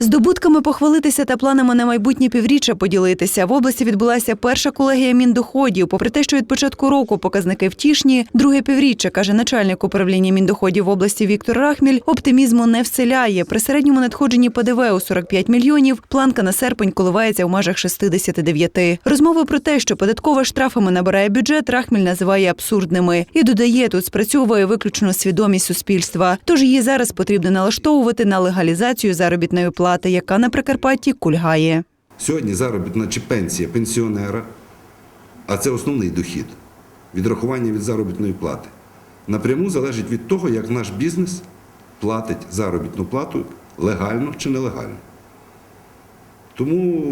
Здобутками похвалитися та планами на майбутнє півріччя поділитися. В області відбулася перша колегія міндоходів. Попри те, що від початку року показники втішні, друге півріччя, каже начальник управління міндоходів в області Віктор Рахміль, оптимізму не вселяє. При середньому надходженні ПДВ у 45 мільйонів планка на серпень коливається в межах 69. Розмови про те, що податкова штрафами набирає бюджет, Рахміль називає абсурдними і додає, тут спрацьовує виключно свідомість суспільства. Тож її зараз потрібно налаштовувати на легалізацію заробітної плати, яка на Прикарпатті кульгає. Сьогодні заробітна чи пенсія пенсіонера, а це основний дохід, відрахування від заробітної плати, напряму залежить від того, як наш бізнес платить заробітну плату легально чи нелегально. Тому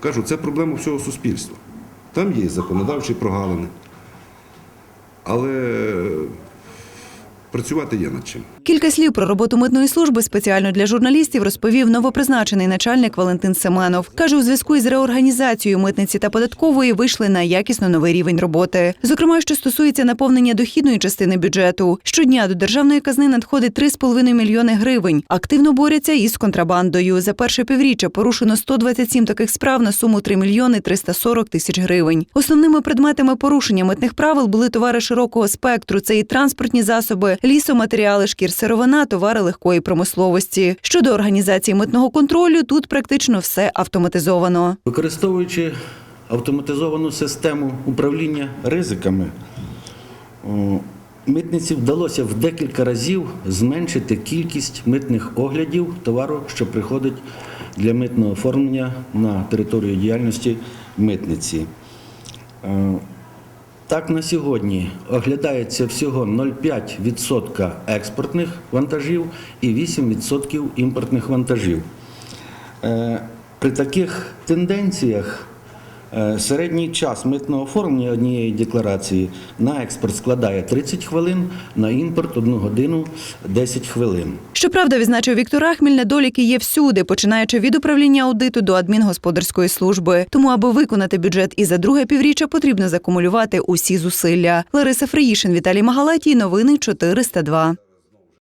кажу, це проблема всього суспільства. Там є законодавчі прогалини, але працювати є над чим. Кілька слів про роботу митної служби спеціально для журналістів розповів новопризначений начальник Валентин Семенов. Каже, у зв'язку із реорганізацією митниці та податкової вийшли на якісно новий рівень роботи. Зокрема, що стосується наповнення дохідної частини бюджету. Щодня до державної казни надходить 3,5 мільйони гривень. Активно борються із контрабандою. За перше півріччя порушено 127 таких справ на суму 3 мільйони 340 тисяч гривень. Основними предметами порушення митних правил були товари широкого спектру. Це і транспортні засоби, лісоматеріали, шкір сировина, товари легкої промисловості. Щодо організації митного контролю, тут практично все автоматизовано. Використовуючи автоматизовану систему управління ризиками, митниці вдалося в декілька разів зменшити кількість митних оглядів товару, що приходить для митного оформлення на територію діяльності митниці. Так, на сьогодні оглядається всього 0,5% експортних вантажів і 8% імпортних вантажів. Е, При таких тенденціях середній час митного оформлення однієї декларації на експорт складає 30 хвилин, на імпорт 1 годину 10 хвилин. Щоправда, відзначив Віктор Ахміль, недоліки є всюди, починаючи від управління аудиту до адмінгосподарської служби. Тому, аби виконати бюджет і за друге півріччя, потрібно закумулювати усі зусилля. Лариса Фриїшин, Віталій Магалатій. Новини 402.